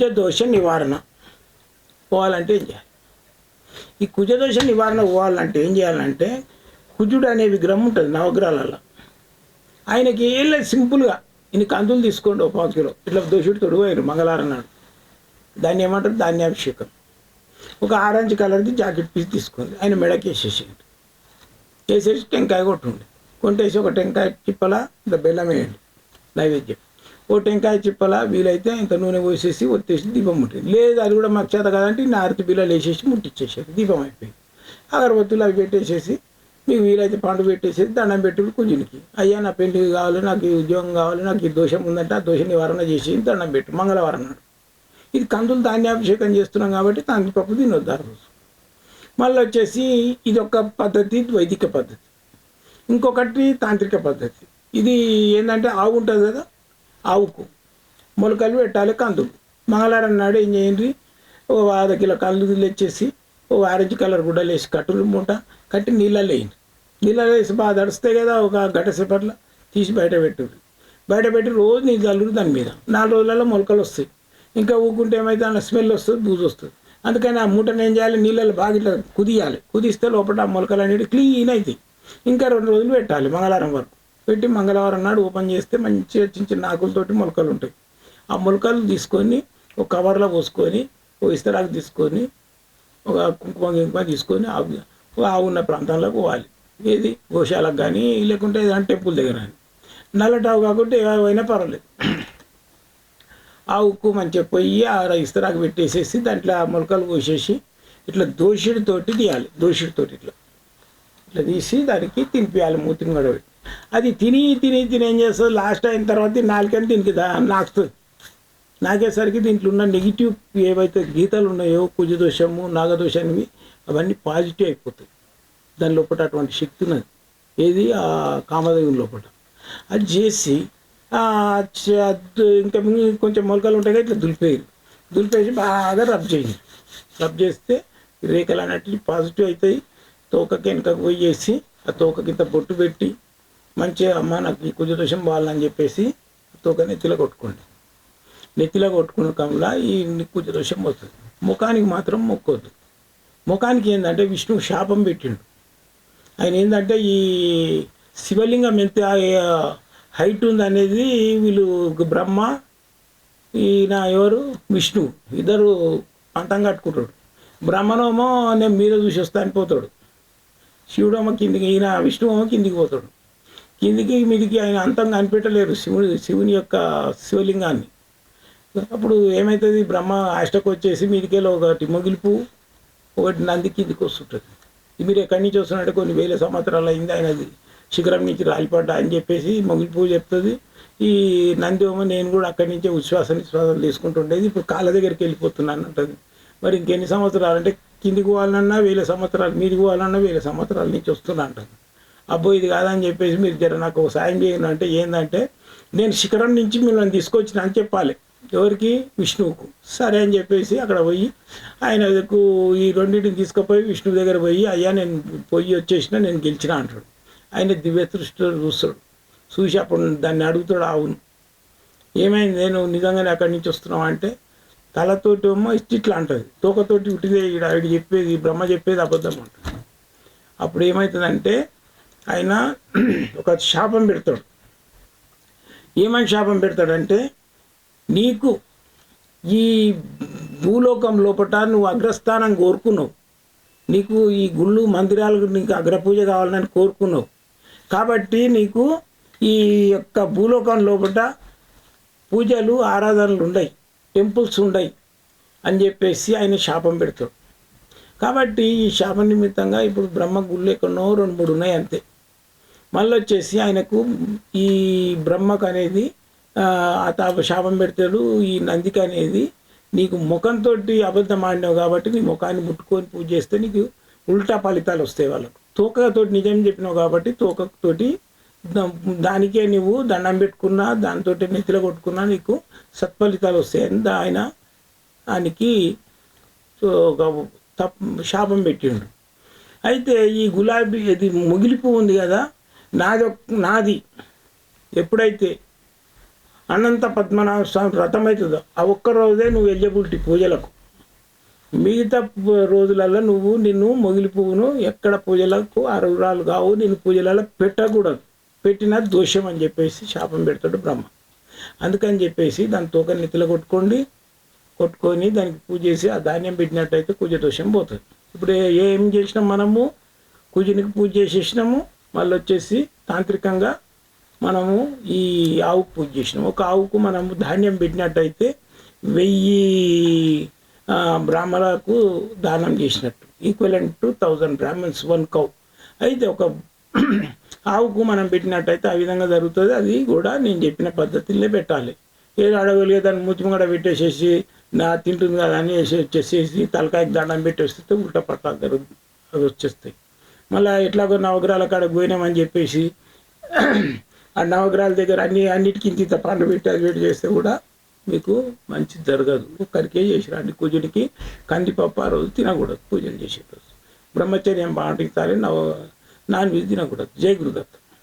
కుజ దోష నివారణ. పోవాలంటే ఏం చేయాలి? ఈ కుజ దోష నివారణ పోవాలంటే ఏం చేయాలంటే కుజుడు అనే విగ్రహం ఉంటుంది నవగ్రహాలలో. ఆయనకి ఏం లేదు సింపుల్గా. ఇన్ని కందులు తీసుకోండి ఒక పావు కిలో. ఇట్లా దోషుడు తొడుగు మంగళవారం నాడు. దాన్ని ఏమంటారు? ధాన్యాభిషేకం. ఒక ఆరెంజ్ కలర్ది జాకెట్ పీస్ తీసుకోండి. ఆయన మెడకి వేసేసేయండి. వేసేసి టెంకాయ కొట్టుండి. కొంటేసి ఒక టెంకాయ చిప్పల ఇంత బెల్లం వేయండి నైవేద్యం. ఓ టెంకాయ చిప్పల? వీలైతే ఇంత నూనె పోసేసి ఒత్తేసి దీపం ముట్టింది. లేదు అది కూడా మాకు చేత కాదంటే ఈ నారతి బిల్లలు వేసేసి ముట్టించేసారు దీపం అయిపోయింది. అగరబత్తులు అవి పెట్టేసేసి మీకు వీలైతే పండు పెట్టేసేసి దండం పెట్టుడు కుజునికి. అయ్యా నా పెళ్ళి కావాలి నాకు ఈ ఉద్యోగం కావాలి నాకు ఈ దోషం ఉందంటే ఆ దోష నివారణ చేసి దండం పెట్టు. మంగళవారం నాడు. ఇది కందులు ధాన్యాభిషేకం చేస్తున్నాం కాబట్టి తాంగిపప్పు తినొద్దు ఆ రోజు. మళ్ళీ వచ్చేసి ఇది ఒక పద్ధతి వైదిక పద్ధతి. ఇంకొకటి తాంత్రిక పద్ధతి. ఇది ఏంటంటే ఆవు ఉంటుంది కదా? ఆవుకు. మొలకలు పెట్టాలి కందులు. మంగళవారం నాడు ఏం చేయండి ఓ అర్ధ కిలో కందులు తెచ్చేసి ఓ ఆరెంజ్ కలర్ గుడ్డలు వేసి కట్టులు మూట కట్టి నీళ్ళలో వేయండి. నీళ్ళలో వేసి బాగా తడుస్తాయి కదా ఒక గంట సేపట్లో తీసి బయట పెట్టుర్రి బయట పెట్టి రోజు నీళ్ళు చల్లురు దాని మీద. నాలుగు రోజులలో మొలకలు వస్తాయి. ఇంకా ఊకుంటే ఏమైతే అన్న స్మెల్ వస్తుంది బూజు వస్తుంది. అందుకని ఆ మూటను ఏం చేయాలి? నీళ్ళలో బాగా ఇట్లా కుదియాలి. కుదిస్తే లోపల ఆ మొలకలు అనేవి క్లీన్ అవుతాయి ఇంకా రెండు రోజులు పెట్టాలి మంగళవారం వరకు. పెట్టి మంగళవారం నాడు ఓపెన్ చేస్తే మంచిగా చిన్న చిన్న ఆకులతోటి మొలకలు ఉంటాయి. ఆ మొలకలు తీసుకొని ఒక కవర్లో పోసుకొని ఒక ఇస్తరాకు తీసుకొని ఒక కుంకుమ గింకుమ తీసుకొని ఆవు ఉన్న ప్రాంతంలోకి పోవాలి. ఏది? గోశాలకు కానీ లేకుంటే ఏదైనా టెంపుల్ దగ్గర కానీ. నల్లటావు కాకుంటే ఏవైనా పర్వాలేదు. ఆ ఉక్కు మంచిగా పొయ్యి ఆ ఇస్తరాకు పెట్టేసేసి దాంట్లో ఆ మొలకలు పోసేసి ఇట్లా దోషుడితోటి తీయాలి. దోషుడితోటి ఇట్లా. ఇట్లా తీసి దానికి తినిపించాలి మూతిని గడవ అది తిని తిని తిని ఏం చేస్తుంది లాస్ట్ అయిన తర్వాత నాలుగంటే దీనికి నాకుతుంది నాకేసరికి దీంట్లో ఉన్న నెగిటివ్ ఏవైతే గీతలు ఉన్నాయో కుజదోషము నాగదోషానివి అవన్నీ పాజిటివ్ అయిపోతాయి. దాని లోపల అటువంటి శక్తి ఉన్నది. ఏది? ఆ కామదేవుని లోపల. అది చేసి ఇంకా కొంచెం మొలకలు ఉంటాయి ఇట్లా దులిపేయాలి దులిపేసి బాగా రబ్ చేయండి. రబ్ చేస్తే రేఖలు అన్నట్టు పాజిటివ్ అవుతాయి. తోకకి వెనకకు పోయేసి ఆ తోకకి ఇంత బొట్టు పెట్టి మంచిగా అమ్మ నాకు ఈ కుజదోషం బాగాలని చెప్పేసి తోక నెత్తిలో కొట్టుకోండి నెత్తిలో కొట్టుకున్న కమలా ఈ కుజదోషం వస్తుంది. ముఖానికి మాత్రం మొక్కొద్దు. ముఖానికి ఏంటంటే విష్ణు శాపం పెట్టిండు. ఆయన ఏంటంటే ఈ శివలింగం ఎంత హైట్ ఉంది అనేది వీళ్ళు బ్రహ్మ ఈయన ఎవరు? విష్ణు. ఇద్దరు పంతం కట్టుకుంటాడు బ్రహ్మనేమో నేను మీద చూసి వస్తా అని పోతాడు. శివుడేమో కిందికి ఈయన విష్ణువమ్మ కిందికి పోతాడు. కిందికి మీదికి ఆయన అంతం కనిపెట్టలేరు? శివుని శివుని యొక్క శివలింగాన్ని. అప్పుడు ఏమవుతుంది బ్రహ్మ అష్టకు వచ్చేసి మీదికెళ్ళి ఒకటి మొగిలిపు ఒకటి నంది కిందికి వస్తుంటుంది. మీరు ఎక్కడి నుంచి వస్తున్నట్టు కొన్ని వేల సంవత్సరాలు అయింది ఆయనది శిఖరం నుంచి రాలిపడ్డా అని చెప్పేసి మొగిలిపు చెప్తుంది. ఈ నంది నేను కూడా అక్కడి నుంచే ఉచ్ఛ్వాస నిశ్వాసం తీసుకుంటుండేది. ఇప్పుడు కాళ్ళ దగ్గరికి వెళ్ళిపోతున్నాను అంటుంది. మరి ఇంకెన్ని సంవత్సరాలు? అంటే కిందికి పోవాలన్నా వేల సంవత్సరాలు మీదికి పోవాలన్నా వేల సంవత్సరాల నుంచి వస్తున్నా అంటుంది. అబ్బో ఇది కాదని చెప్పేసి మీరు జర నాకు ఒక సాయం చేయండి అంటే ఏంటంటే నేను శిఖరం నుంచి మిమ్మల్ని తీసుకొచ్చిన అని చెప్పాలి. ఎవరికి? విష్ణువుకు. సరే అని చెప్పేసి అక్కడ పోయి ఆయనకు ఈ రెండింటిని తీసుకుపోయి విష్ణువు దగ్గర పోయి అయ్యా నేను పోయి వచ్చేసిన నేను గెలిచిన అంటాడు. ఆయన దివ్య దృష్టిలో చూస్తాడు. చూసి అప్పుడు దాన్ని అడుగుతాడు అవును. ఏమైంది? నేను నిజంగానే అక్కడి నుంచి వస్తున్నావు? అంటే తలతోటి ఏమో ఇట్లా అంటుంది. తోకతోటి ఉట్టిదే ఈడ. ఆవిడ చెప్పేది బ్రహ్మ చెప్పేది అబద్ధం అంటుంది అప్పుడు ఏమవుతుందంటే ఆయన ఒక శాపం పెడతాడు. ఏమని శాపం పెడతాడంటే నీకు ఈ భూలోకం లోపట నువ్వు అగ్రస్థానం కోరుకున్నావు. నీకు ఈ గుళ్ళు మందిరాలకు నీకు అగ్రపూజ కావాలని కోరుకున్నావు. కాబట్టి నీకు ఈ యొక్క భూలోకం లోపట పూజలు ఆరాధనలు ఉన్నాయి టెంపుల్స్ ఉన్నాయి అని చెప్పేసి ఆయన శాపం పెడతాడు. కాబట్టి ఈ శాప నిమిత్తంగా ఇప్పుడు బ్రహ్మ గుళ్ళు ఎక్కడో రెండు మూడు ఉన్నాయి అంతే. మళ్ళీ వచ్చేసి ఆయనకు ఈ బ్రహ్మకు అనేది ఆ, తాప శాపం పెడతాడు ఈ నందికి అనేది నీకు ముఖంతో అబద్ధం ఆడినావు కాబట్టి నీ ముఖాన్ని ముట్టుకొని పూజ చేస్తే నీకు ఉల్టా ఫలితాలు వస్తాయి వాళ్ళకు. తోకతోటి నిజం చెప్పినావు కాబట్టి తోకతోటి దానికే నువ్వు దండం పెట్టుకున్నా దాంతో నెత్తిలో కొట్టుకున్నా నీకు సత్ఫలితాలు వస్తాయి ఆయన ఆయనకి ఒక తప్ శాపం పెట్టిండు. అయితే ఈ గులాబీ ఇది ముగిలి పువ్వు ఉంది కదా నాది నాది. ఎప్పుడైతే అనంత పద్మనాభ స్వామి వ్రతం అవుతుందో ఆ ఒక్క రోజే నువ్వు ఎలిజిబిలిటీ పూజలకు. మిగతా రోజులలో నువ్వు నిన్ను మొగిలి పువ్వును ఎక్కడ పూజలకు అరువురాలు కావు నిన్ను పూజలలో పెట్టకూడదు. పెట్టిన దోషం అని చెప్పేసి శాపం పెడతాడు బ్రహ్మ. అందుకని చెప్పేసి దాని తోక నెత్తిలో కొట్టుకోండి కొట్టుకొని దానికి పూజ చేసి ఆ ధాన్యం పెట్టినట్టయితే కుజ దోషం పోతుంది. ఇప్పుడు ఏం చేసినాం మనము? కుజునికి పూజ చేసేసినాము మళ్ళీ వచ్చేసి తాంత్రికంగా మనము ఈ ఆవుకు పూజ చేసినాం ఒక ఆవుకు మనము ధాన్యం పెట్టినట్టయితే వెయ్యి ఆ, బ్రాహ్మణులకు దానం చేసినట్టు. Equivalent to thousand Brahmins one cow అయితే ఒక ఆవుకు మనం పెట్టినట్టయితే ఆ విధంగా జరుగుతుంది. అది కూడా నేను చెప్పిన పద్ధతిలో పెట్టాలి. ఏదో అడగలిగే దాన్ని మూతి పెట్టేసేసి నా తింటుంది కదా అని వేసి వచ్చేసేసి తలకాయకి దండం పెట్టేస్తే ఉల్టా పట్టాలు జరుగుతుంది అవి వచ్చేస్తాయి. మళ్ళీ ఎట్లాగో నవగ్రహాల కాడకు పోయినామని చెప్పేసి ఆ నవగ్రహాల దగ్గర అన్ని అన్నిటికీ ఇంత పండు పెట్టి అది పెట్టి చేస్తే కూడా మీకు మంచి జరగదు. ఒక్కరికే చేసిరండి కుజునికి కందిపప్పు ఆ రోజు తినకూడదు. పూజలు చేసే రోజు బ్రహ్మచర్యం పాటించాలి నవ నాన్ వెజ్ తినకూడదు. జై గురుదత్త.